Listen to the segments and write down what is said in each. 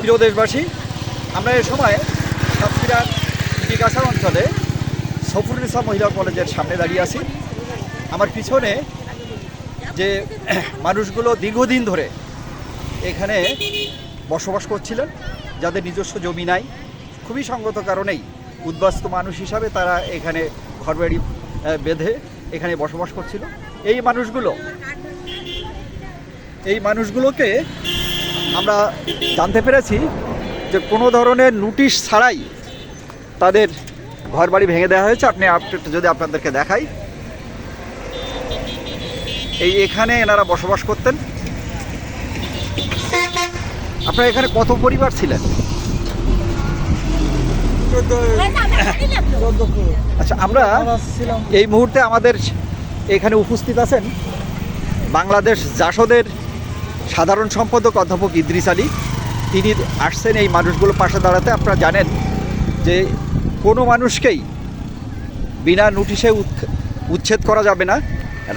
প্রিয় দেশবাসী, আমরা এ সময় সাতক্ষীরার বিকাশা অঞ্চলে সফরুনিসা মহিলা কলেজের সামনে দাঁড়িয়ে আছি। আমার পিছনে যে মানুষগুলো দীর্ঘদিন ধরে এখানে বসবাস করছিলেন, যাদের নিজস্ব জমি নাই, খুবই সঙ্গত কারণেই উদ্বাস্ত মানুষ হিসাবে তারা এখানে ঘরবাড়ি বেঁধে এখানে বসবাস করছিল। এই মানুষগুলো, এই মানুষগুলোকে আমরা জানতে পেরেছি যে কোনো ধরনের নোটিশ ছাড়াই তাদের ঘর বাড়ি ভেঙে দেওয়া হয়েছে। আপনি আপ- একটু যদি আপনাদেরকে দেখাই। এই এখানে এনারা বসবাস করতেন। আপনারা এখানে কত পরিবার ছিলেন? আচ্ছা আমরা এই মুহূর্তে আমাদের এখানে উপস্থিত আছেন বাংলাদেশ জাসদের সাধারণ সম্পাদক অধ্যাপক ইদ্রিস আলী, তিনি আসছেন এই মানুষগুলো পাশে দাঁড়াতে। আপনারা জানেন যে কোনো মানুষকেই বিনা নোটিশে উচ্ছেদ করা যাবে না।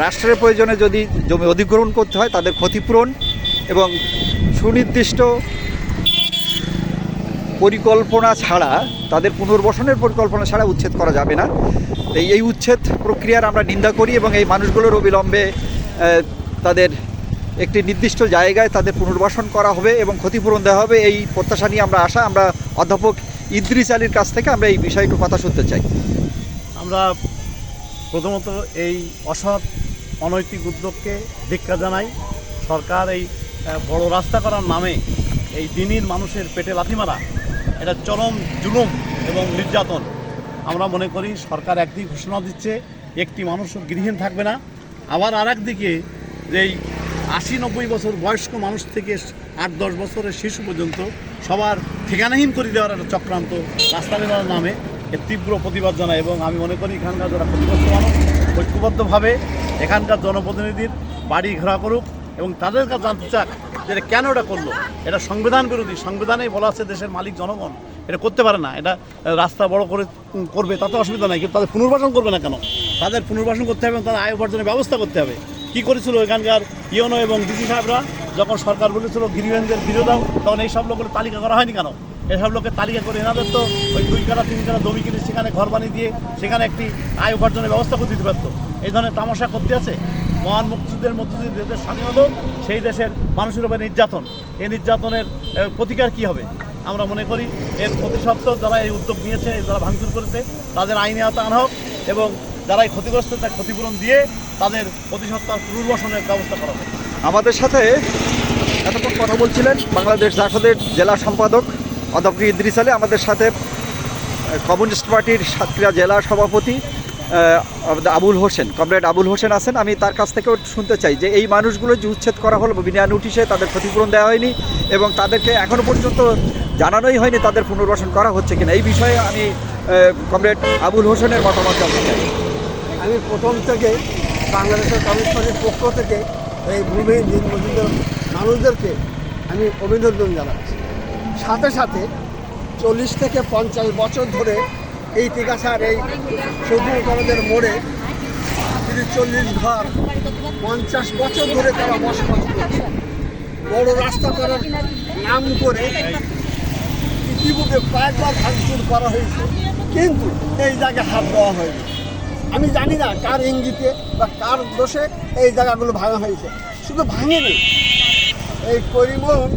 রাষ্ট্রের প্রয়োজনে যদি জমি অধিগ্রহণ করতে হয়, তাদের ক্ষতিপূরণ এবং সুনির্দিষ্ট পরিকল্পনা ছাড়া, তাদের পুনর্বাসনের পরিকল্পনা ছাড়া উচ্ছেদ করা যাবে না। এই উচ্ছেদ প্রক্রিয়ার আমরা নিন্দা করি এবং এই মানুষগুলোর অবিলম্বে তাদের একটি নির্দিষ্ট জায়গায় তাদের পুনর্বাসন করা হবে এবং ক্ষতিপূরণ দেওয়া হবে। এই প্রত্যাশা নিয়ে আমরা আসা আমরা অধ্যাপক ইদ্রিস আলীর কাছ থেকে আমরা এই বিষয়ে একটু কথা শুনতে চাই। আমরা প্রথমত এই অসৎ, অনৈতিক উদ্যোগকে ধিক্ষা জানাই। সরকার এই বড় রাস্তা করার নামে এই দিনের মানুষের পেটে লাথি মারা, এটা চরম জুলুম এবং নির্যাতন। আমরা মনে করি সরকার একদিক ঘোষণা দিচ্ছে, একটি মানুষও গৃহীন থাকবে না। আবার আর একদিকে যেই আশি নব্বই বছর বয়স্ক মানুষ থেকে আট দশ বছরের শিশু পর্যন্ত সবার ঠিকানাহীন করে দেওয়ার একটা চক্রান্ত রাস্তা বেরোনোর নামে এর তীব্র প্রতিবাদ জানায় এবং আমি মনে করি এখানকার যারা ক্ষতিগ্রস্ত মানুষ ঐক্যবদ্ধভাবে এখানকার জনপ্রতিনিধির বাড়ি ঘোরা করুক এবং তাদের কাছে জানতে চাক যে এটা কেন এটা করল। এটা সংবিধান বিরোধী, সংবিধানেই বলা আছে দেশের মালিক জনগণ। এটা করতে পারে না, এটা রাস্তা বড় করে করবে, তাতে অসুবিধা নাই, কিন্তু তাদের পুনর্বাসন করবে না কেন? তাদের পুনর্বাসন করতে হবে এবং তাদের আয় উপার্জনের ব্যবস্থা করতে হবে। কি করেছিল এখানকার ইয়নো এবং ডিসি সাহেবরা? যখন সরকার বলেছিল গৃহীণদের গৃহ দাও তখন এই সব লোকের তালিকা করা হয়নি কেন? এসব লোকের তালিকা করে এনাদের তো ওই দুই কারা তিন কারা জমি কিনে সেখানে ঘর বানিয়ে দিয়ে সেখানে একটি আয় উপার্জনের ব্যবস্থা করে দিতে পারতো। এই ধরনের তামাশা করতে আছে? মহান মুক্তিযুদ্ধের মধ্যে দেশের স্বাধীনতা, সেই দেশের মানুষের উপরে নির্যাতন। এই নির্যাতনের প্রতিকার কি হবে? আমরা মনে করি এর প্রতিশব্দ যারা এই উদ্যোগ নিয়েছে যারা ভাঙচুর করেছে, তাদের আইনে আওতা আনা হোক এবং যারা ক্ষতিগ্রস্ত, তার ক্ষতিপূরণ দিয়ে তাদের প্রতিসত্তার পুনর্বাসনের ব্যবস্থা করা হোক। আমাদের সাথে এতক্ষণ কথা বলছিলেন বাংলাদেশ জাসদের জেলা সম্পাদক অধ্যাপক ইদ্রিস আলী। আমাদের সাথে কমিউনিস্ট পার্টির সাতক্ষীরা জেলা সভাপতি আবুল হোসেন, কমরেড আবুল হোসেন আছেন। আমি তার কাছ থেকেও শুনতে চাই যে এই মানুষগুলো যে উচ্ছেদ করা হলো বিনা নোটিশে তাদের ক্ষতিপূরণ দেওয়া হয়নি এবং তাদেরকে এখনও পর্যন্ত জানানোই হয়নি তাদের পুনর্বাসন করা হচ্ছে কিনা। এই বিষয়ে আমি কমরেড আবুল হোসেনের মতামত জানতে চাই। আমি প্রথম থেকে বাংলাদেশের পার্টির পক্ষ থেকে এই ভূমিহীন দিনমজুরদের মানুষদেরকে আমি অভিনন্দন জানাচ্ছি। সাথে সাথে চল্লিশ থেকে পঞ্চাশ বছর ধরে এই টিকাসার এই সবুজ কলেজের মোড়ে তিনি চল্লিশ ঘর, পঞ্চাশ বছর ধরে তারা বসবাস করছে বড় রাস্তা করার নাম করে ইতিপূর্বে কয়েকবার ভাঙচুর করা হয়েছে, কিন্তু এই জায়গায় হাত দেওয়া হয়নি। আমি জানি না কার ইঙ্গিতে বা কার দোষে এই জায়গাগুলো ভাঙা হয়েছে। শুধু ভাঙেনি এই করিমন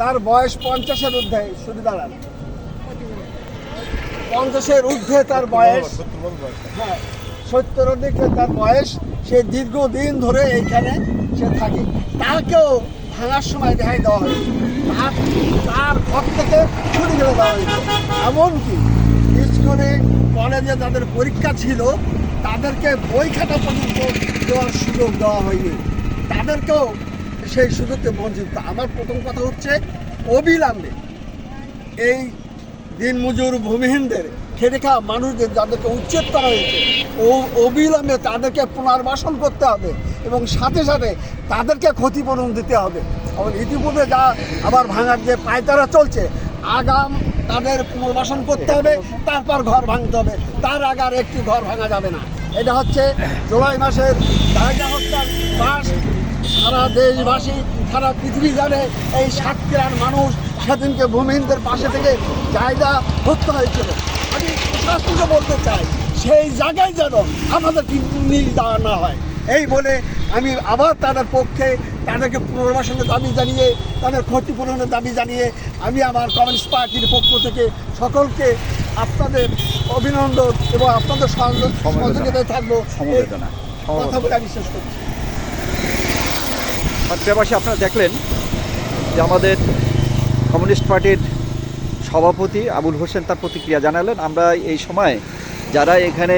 তার বয়স পঞ্চাশের ঊর্ধ্বে, শুধু দাঁড়ান। পঞ্চাশের ঊর্ধ্বে তার বয়স হ্যাঁ সত্তর দিকে তার বয়স, সে দীর্ঘদিন ধরে এইখানে সে থাকে। তাকেও ভাঙার সময় রেহাই দেওয়া হয়েছে। তার তার ঘর থেকে ছুটি ফেলে দেওয়া হয়েছে। এমনকি স্কুলে কলেজে যাদের পরীক্ষা ছিল তাদেরকে বই খাতা পর্যন্ত দেওয়ার সুযোগ দেওয়া হয়নি। তাদেরকেও সেই সুযোগকে বঞ্চিত আমার প্রথম কথা হচ্ছে অবিলম্বে এই দিনমজুর ভূমিহীনদের খেটে খাওয়া মানুষদের যাদেরকে উচ্ছেদ করা হয়েছে, ও অবিলম্বে তাদেরকে পুনর্বাসন করতে হবে এবং সাথে সাথে তাদেরকে ক্ষতিপূরণ দিতে হবে। এবং ইতিপূর্বে যা আবার ভাঙার যে পায়তারা চলছে, আগাম তাদের পুনর্বাসন করতে হবে, তারপর ঘর ভাঙতে হবে। তার আগে আর একটি ঘর ভাঙা যাবে না। এটা হচ্ছে জুলাই মাসের জায়গা হত্যার মাস সারা দেশবাসী, সারা পৃথিবী জানে এই সাতক্ষীরার মানুষ সেদিনকে ভূমিহীনদের পাশে থেকে জায়গা হত্যা হয়েছিল। আমি প্রশাসনকে বলতে চাই, সেই জায়গায় যেন আমাদের নিজ দেওয়া না হয়। এই বলে আমি আবার তাদের পক্ষে তাদেরকে পুনর্বাসনের দাবি জানিয়ে তাদের ক্ষতিপূরণের দাবি জানিয়ে আমি আমার কমিউনিস্ট পার্টির পক্ষ থেকে সকলকে আপনাদের অভিনন্দন এবং আপনাদের সহযোগ- সহযোগিতায় থাকব। কথা বলে আমি শেষ করছি। আপনারা দেখলেন যে আমাদের কমিউনিস্ট পার্টির সভাপতি আবুল হোসেন তার প্রতিক্রিয়া জানালেন। আমরা এই সময় যারা এখানে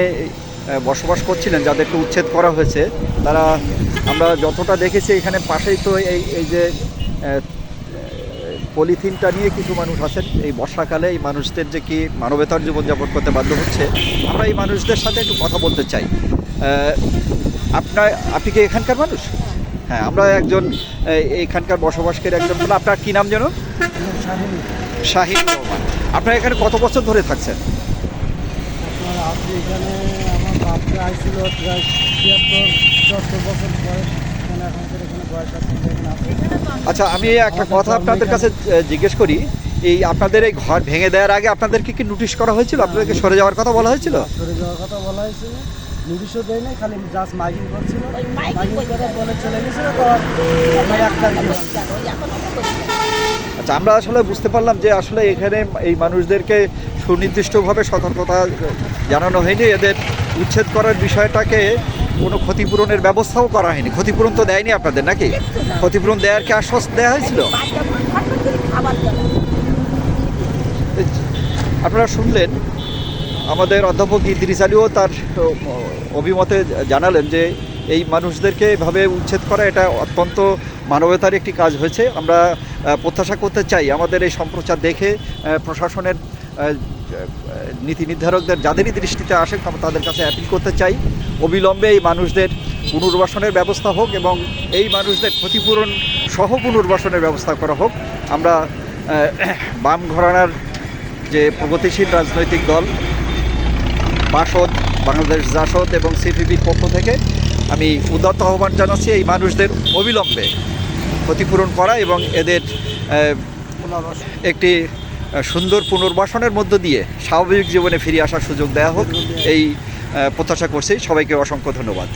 বসবাস করছিলেন যাদেরকে উচ্ছেদ করা হয়েছে তারা আমরা যতটা দেখেছি এখানে পাশেই তো এই এই যে পলিথিনটা নিয়ে কিছু মানুষ আছেন। এই বর্ষাকালে এই মানুষদের যে কি মানবেতর জীবনযাপন করতে বাধ্য হচ্ছে আমরা এই মানুষদের সাথে একটু কথা বলতে চাই। আপনার আপনি কি এখানকার মানুষ? হ্যাঁ আমরা একজন এই, এইখানকার বসবাসকারী একজন। বলে আপনার কী নাম যেন? শাহিন রহমান। আপনার এখানে কত বছর ধরে থাকছেন? আপনি এখানে আমার বাপকে প্রায় তিয়াত্তর চুয়াত্তর বছর বয়স। আপনি আচ্ছা আমি একটা কথা আপনাদের কাছে জিজ্ঞেস করি। এই আপনাদের এই ঘর ভেঙে দেওয়ার আগে আপনাদেরকে কি নোটিশ করা হয়েছিল? আপনাদেরকে সরে যাওয়ার কথা বলা হয়েছিল? সরে যাওয়ার কথা বলা হয়েছিল। নোটিশও দেয় নাই খালি জাস্ট মাইকিং করছিল। মাইকিং করে বলে চলে গেছিল আচ্ছা আমরা আসলে বুঝতে পারলাম যে আসলে এখানে এই মানুষদেরকে সুনির্দিষ্টভাবে সতর্কতা জানানো হয়নি। এদের উচ্ছেদ করার বিষয়টাকে কোনো ক্ষতিপূরণের ব্যবস্থাও করা হয়নি। ক্ষতিপূরণ তো দেয়নি আপনাদের নাকি? ক্ষতিপূরণ দেওয়ার কি আশ্বাস দেওয়া হয়েছিল? আপনারা শুনলেন, আমাদের অধ্যাপক ইদ্রিস আলীও তার অভিমতে জানালেন যে এই মানুষদেরকে এভাবে উচ্ছেদ করা, এটা অত্যন্ত মানবতার একটি কাজ হয়েছে। আমরা প্রত্যাশা করতে চাই আমাদের এই সম্প্রচার দেখে প্রশাসনের নীতি নির্ধারকদের যাদেরই দৃষ্টিতে আসে তাদের কাছে অ্যাপিল করতে চাই। অবিলম্বে এই মানুষদের পুনর্বাসনের ব্যবস্থা হোক এবং এই মানুষদের ক্ষতিপূরণ সহ পুনর্বাসনের ব্যবস্থা করা হোক। আমরা বাম ঘরানার যে প্রগতিশীল রাজনৈতিক দল, বাসদ, বাংলাদেশ জাসদ এবং সিপিবির পক্ষ থেকে আমি উদাত্ত আহ্বান জানাচ্ছি এই মানুষদের অবিলম্বে ক্ষতিপূরণ করা এবং এদের একটি সুন্দর পুনর্বাসনের মধ্য দিয়ে স্বাভাবিক জীবনে ফিরে আসার সুযোগ দেওয়া হোক। এই প্রত্যাশা করছি। সবাইকে অসংখ্য ধন্যবাদ।